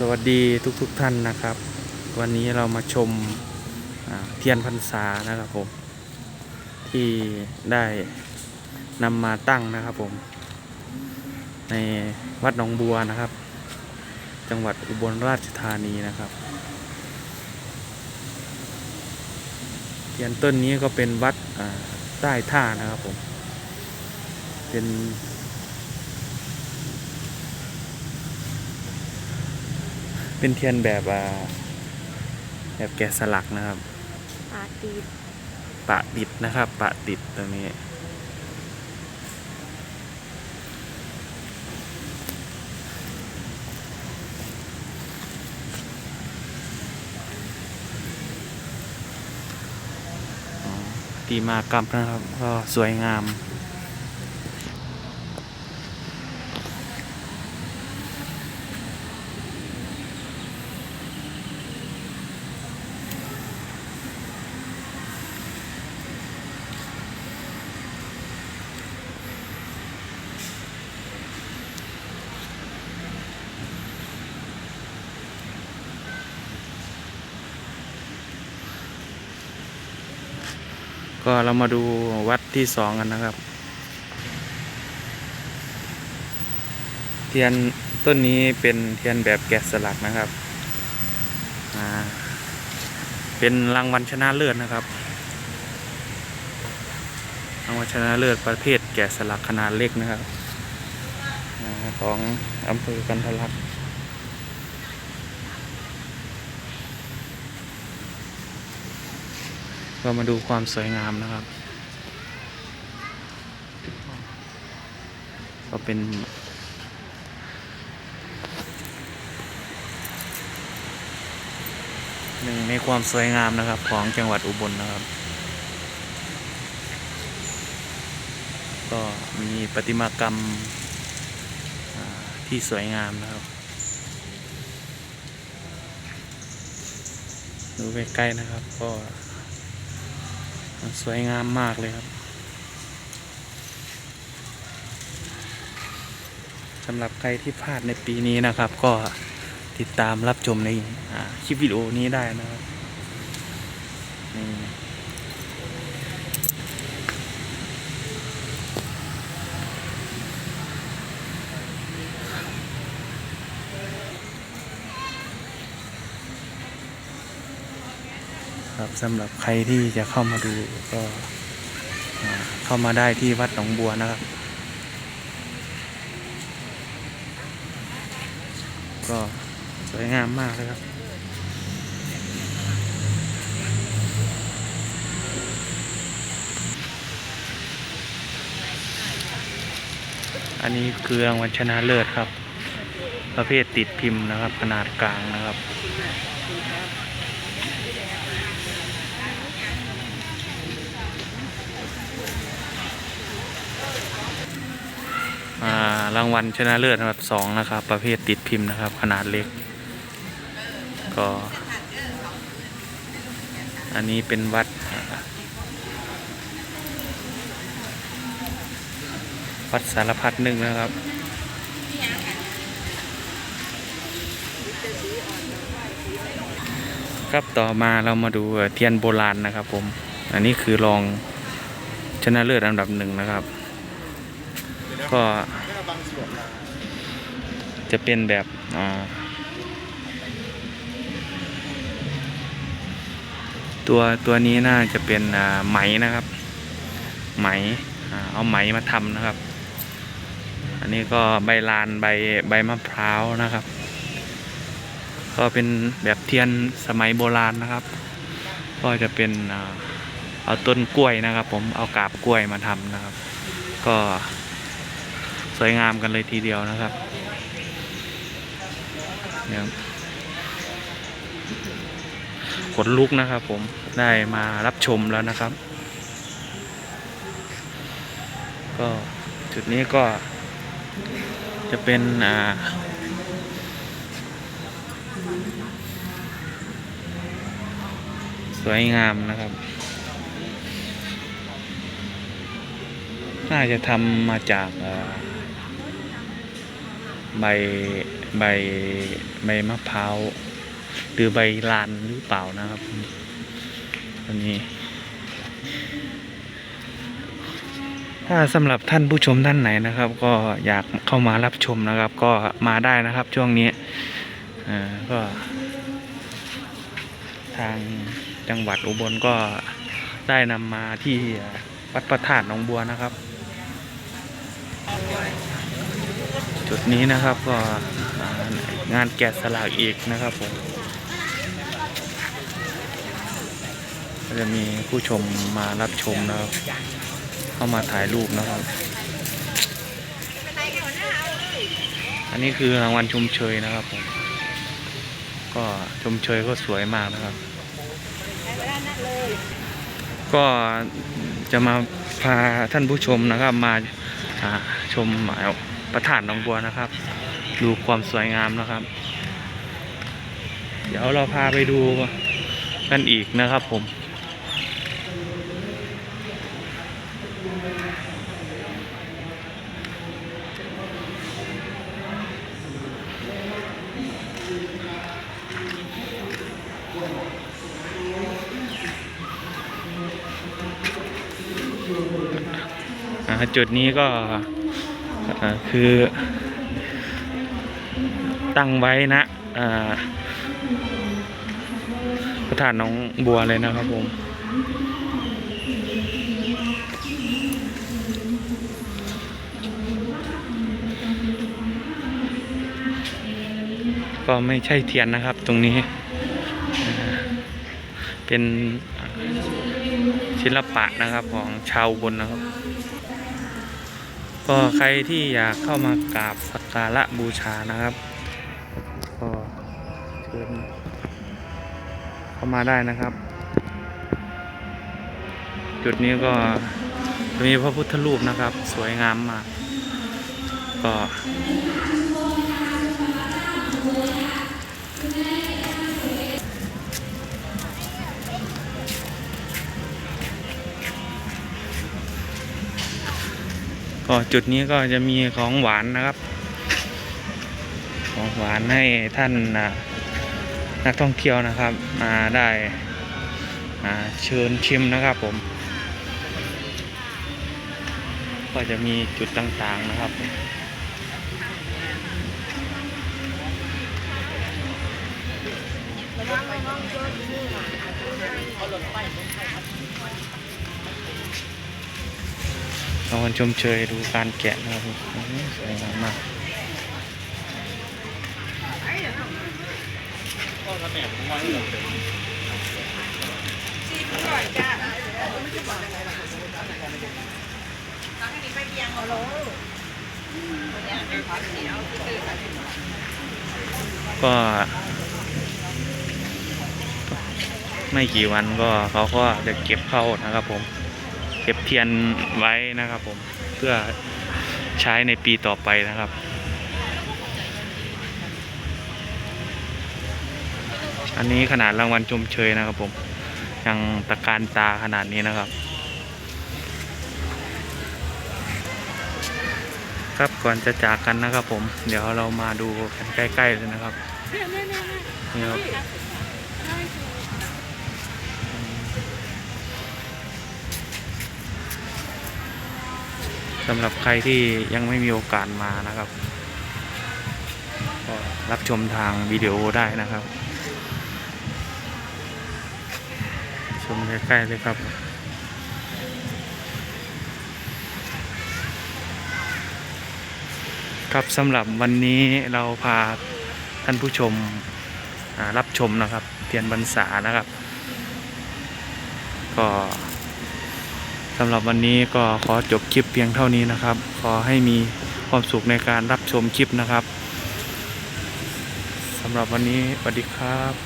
สวัสดีทุกๆทท่านนะครับ วันนี้เรามาชมเทียนพรรษานะครับผม ที่ได้นำมาตั้งนะครับผม ในวัดหนองบัวนะครับ จังหวัดอุบลราชธานีนะครับ เทียนต้นนี้ก็เป็นวัดใต้ท่านะครับผม เป็น เป็นเทียนแบบอ่าแบบแกะสลักนะครับอาตีดปะติดนะครับ ปะติดตรงนี้ตีมากรรมนะครับ ก็สวยงาม ก็เรามาดูวัดที่สองกันนะครับ เทียนต้นนี้เป็นเทียนแบบแกะสลักนะครับ เป็นรางวัลชนะเลิศนะครับ รางวัลชนะเลิศประเภทแกะสลักขนาดเล็กนะครับ ของอำเภอกันทะลัก ก็มาดูความสวยงามนะครับ ก็เป็นหนึ่งในความสวยงามนะครับของจังหวัดอุบลนะครับ ก็มีประติมากรรมที่สวยงามนะครับ ดูใกล้ๆนะครับก็ สวยงามมากเลยครับสำหรับใครที่พลาดในปีนี้นะครับ ก็ติดตามรับชมในคลิปวิดีโอนี้ได้นะครับนี่ ครับสำหรับใครที่จะเข้ามาดูก็เข้ามาได้ที่วัดหนองบัวนะครับ ก็สวยงามมากเลยครับอันนี้คือรางวัลชนะเลิศครับ ประเภทติดพิมพ์นะครับ ขนาดกลางนะครับ รางวัลชนะเลิศอันดับสองนะครับ ประเภทติดพิมพ์นะครับ ขนาดเล็ก ก็ อันนี้เป็นวัด วัดสารพัดหนึ่งนะครับครับต่อมาเรามาดูเอ่อเทียนโบราณนะครับผม อันนี้คือรองชนะเลิศอันดับหนึ่งนะครับ ก็จะเป็นแบบอ่าตัวตัวนี้น่าจะเป็นไหมนะครับ ไหมอเอาไหมมาทำนะครับ อันนี้ก็ใบลานใบใบมะพร้าวนะครับ ก็เป็นแบบเทียนสมัยโบราณนะครับ ก็จะเป็นเอาต้นกล้วยนะครับ ผมเอากาบกล้วยมาทำนะครับ ก็ สวยงามกันเลยทีเดียวนะครับเนี่ยขนลุกนะครับผมได้มารับชมแล้วนะครับ ก็จุดนี้ก็จะเป็นอ่าสวยงามนะครับ น่าจะทำมาจากอ่อ ใบใบใบมะพร้าวหรือใบลานหรือเปล่านะครับอันนี้ ถ้าสำหรับท่านผู้ชมท่านไหนนะครับ ก็อยากเข้ามารับชมนะครับ ก็มาได้นะครับช่วงนี้อ่าก็ทางจังหวัดอุบลก็ได้นำมาที่วัดพระธาตุหนองบัวนะครับ จุดนี้นะครับก็งานแกะสลักอีกนะครับผมก็จะมีผู้ชมมารับชมนะครับ เข้ามาถ่ายรูปนะครับ อันนี้คือรางวัลชมเชยนะครับผมก็ชมเชยก็สวยมากนะครับ ก็จะมาพาท่านผู้ชมนะครับมาอ่าชมหมาย ประธานหนองบัวนะครับ ดูความสวยงามนะครับ เดี๋ยวเราพาไปดูกันอีกนะครับผมจุดนี้ก็ คือตั้งไว้นะอ่าพระธาตุน้องบัวเลยนะครับผมก็ไม่ใช่เทียนนะครับตรงนี้ เป็นศิลปะนะครับของชาวบนนะครับ ก็ใครที่อยากเข้ามากราบสักการะบูชานะครับ ก็เชิญเข้ามาได้นะครับ จุดนี้ก็มีพระพุทธรูปนะครับ สวยงามมาก ก็ ก็จุดนี้ก็จะมีของหวานนะครับ ของหวานให้ท่านนักท่องเที่ยวนะครับมาได้อ่าเชิญชิมนะครับผม ก็จะมีจุดต่างๆนะครับเราชมเชยดูการแกะนะครับสวยงามมากก็ไม่กี่วันก็เขาก็จะเก็บเข้านะครับผม เก็บเทียนไว้นะครับผมเพื่อใช้ในปีต่อไปนะครับ อันนี้ขนาดรางวัลชมเชยนะครับผมยังตะการตาขนาดนี้นะครับ ครับก่อนจะจากกันนะครับผม เดี๋ยวเรามาดูกันใกล้ๆเลยนะครับนี่ครับ สำหรับใครที่ยังไม่มีโอกาสมานะครับก็รับชมทางวิดีโอได้นะครับ ชมใกล้ๆเลยครับครับสำหรับวันนี้เราพาท่านผู้ชมรับชมนะครับเทียนบรรษานะครับ ก็ สำหรับวันนี้ก็ขอจบคลิปเพียงเท่านี้นะครับ ขอให้มีความสุขในการรับชมคลิปนะครับสำหรับวันนี้สวัสดีครับ